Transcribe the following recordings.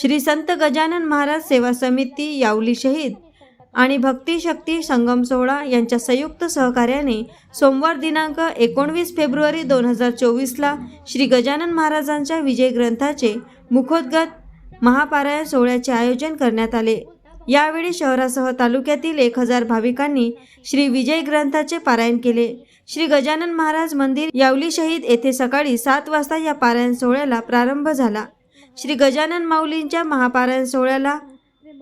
श्री संत गजानन महाराज सेवा समिती यावली शहीद आणि भक्ती शक्ती संगम सोहळा यांच्या संयुक्त सहकार्याने सोमवार दिनांक एकोणवीस फेब्रुवारी दोन हजार चोवीसला श्री गजानन महाराजांच्या विजय ग्रंथाचे मुखोद्गत महापारायण सोहळ्याचे आयोजन करण्यात आले. यावेळी शहरासह तालुक्यातील एक हजार भाविकांनी श्री विजय ग्रंथाचे पारायण केले. श्री गजानन महाराज मंदिर यावली शहीद येथे सकाळी सात वाजता या पारायण सोहळ्याला प्रारंभ झाला. श्री गजानन माऊलींच्या महापारायण सोहळ्याला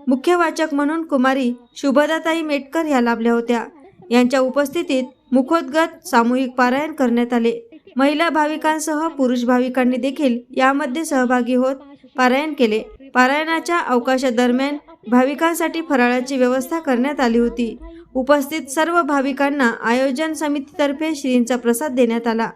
मुख्य वाचक म्हणून कुमारी शुभदाताई मेटकर ह्या लाभल्या होत्या. यांच्या उपस्थितीत मुखोद्गत सामूहिक पारायण करण्यात आले. महिला भाविकांसह पुरुष भाविकांनी देखील यामध्ये सहभागी होत पारायण केले. पारायणाच्या अवकाशादरम्यान भाविकांसाठी फराळाची व्यवस्था करण्यात आली होती. उपस्थित सर्व भाविकांना आयोजन समितीतर्फे श्रींचा प्रसाद देण्यात आला.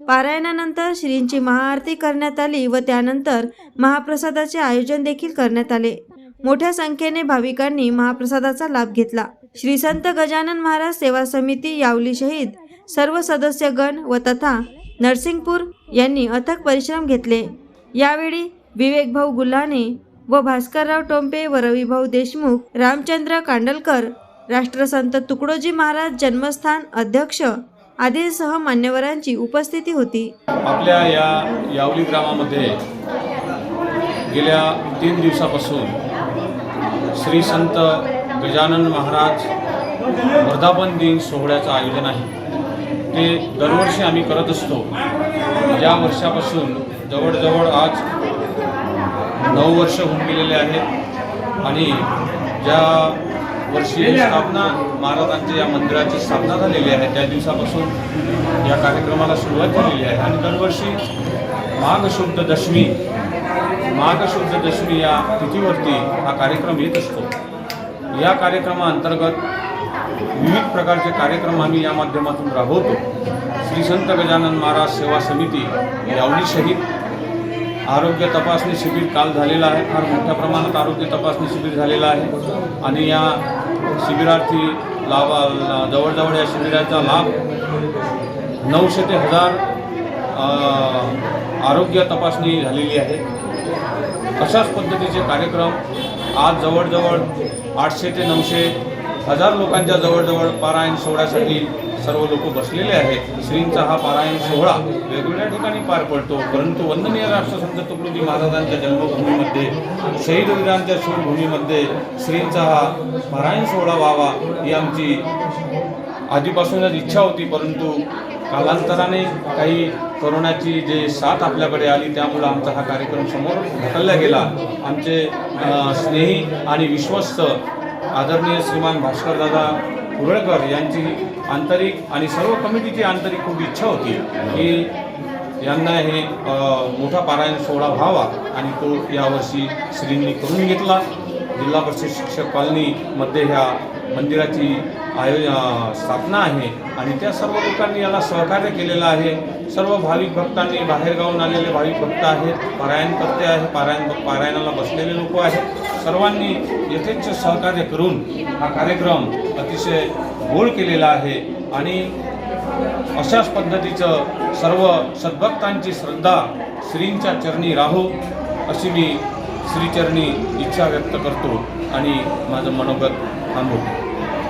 पारायणानंतर श्रींची महाआरती करण्यात आली व त्यानंतर महाप्रसादाचे आयोजन देखील करण्यात आले. मोठ्या संख्येने भाविकांनी महाप्रसादाचा लाभ घेतला. श्री संत गजानन महाराज सेवा समिती यावली शहीद सर्व सदस्यगण व तथा नरसिंगपूर यांनी अथक परिश्रम घेतले. यावेळी विवेकभाऊ गुल्हाने व भास्करराव टोंपे व रविभाऊ देशमुख रामचंद्र कांडलकर राष्ट्रसंत तुकडोजी महाराज जन्मस्थान अध्यक्ष आदींसह मान्यवरांची उपस्थिती होती. आपल्या या यावली ग्रामामध्ये गेल्या तीन दिवसापासून श्री संत गजानन महाराज वर्धापन दिन सोहळ्याचं आयोजन आहे. ते दरवर्षी आम्ही करत असतो. या वर्षापासून जवळजवळ आज नऊ वर्ष होऊन गेलेले आहेत. आणि ज्या वर्षी स्थापना महाराजांच्या या मंदिराची स्थापना झालेली आहे. त्या दिवसापासून या कार्यक्रमाला सुरुवात झालेली आहे. आणि दरवर्षी माघ शुद्ध दशमी माघ शुद्ध दशमी या तिथीवरती हा कार्यक्रम येत असतो. या कार्यक्रमाअंतर्गत विविध प्रकारचे कार्यक्रम आम्ही या माध्यमातून राबवतो. श्री संत गजानन महाराज सेवा समिती यावली शहीद आरोग्य तपासणी शिबिर काल झालेलं आहे. फार मोठ्या प्रमाणात आरोग्य तपासणी शिबिर झालेलं आहे. आणि या शिबिरार्थी लावा जवळजवळ या शिबिराचा लाभ नऊशे ते हजार आरोग्य तपासणी झालेली आहे. अशाच पद्धतीचे कार्यक्रम आज जवळजवळ आठशे ते नऊशे हजार लोकांच्या जवळजवळ पारायण सोहळ्यासाठी सर्व लोक बसलेले आहेत. श्रींचा हा पारायण सोहळा वेगवेगळ्या ठिकाणी पार पडतो. परंतु वंदनीय राष्ट्रसंत तुकडोजी महाराजांच्या जन्मभूमीमध्ये शहीद वीरांच्या शूरभूमीमध्ये श्रींचा हा पारायण सोहळा व्हावा ही आमची आधीपासूनच इच्छा होती. परंतु कालांतराने काही कोरोनाची जे साथ आपल्याकडे आली त्यामुळं आमचा हा कार्यक्रम समोर ढकलला गेला. आमचे स्नेही आणि विश्वस्त आदरणीय श्रीमान भास्करदादा कुरळकर यांची आंतरिक आणि सर्व कमिटीची आंतरिक खूप इच्छा होती की यांना हे मोठा पारायण सोहळा व्हावा आणि तो यावर्षी श्रींनी करून घेतला. जिल्हा परिषद शिक्षक कॉलनीमध्ये ह्या मंदिराची आयो स्थापना आहे आणि त्या सर्व लोकांनी याला सहकार्य केलेलं आहे. सर्व भाविक भक्तांनी बाहेरगावून आलेले भाविक भक्त आहेत. पारायण करते आहे. पारायण पारायणाला बसलेले लोक आहेत. सर्वांनी यथेच्छ सहकार्य करून हा कार्यक्रम अतिशय गोड केलेला आहे आणि अशाच पद्धतीचं सर्व सद्भक्तांची श्रद्धा श्रींच्या चरणी राहो अशी मी श्रीचरणी इच्छा व्यक्त करतो आणि माझं मनोगत थांबवतो.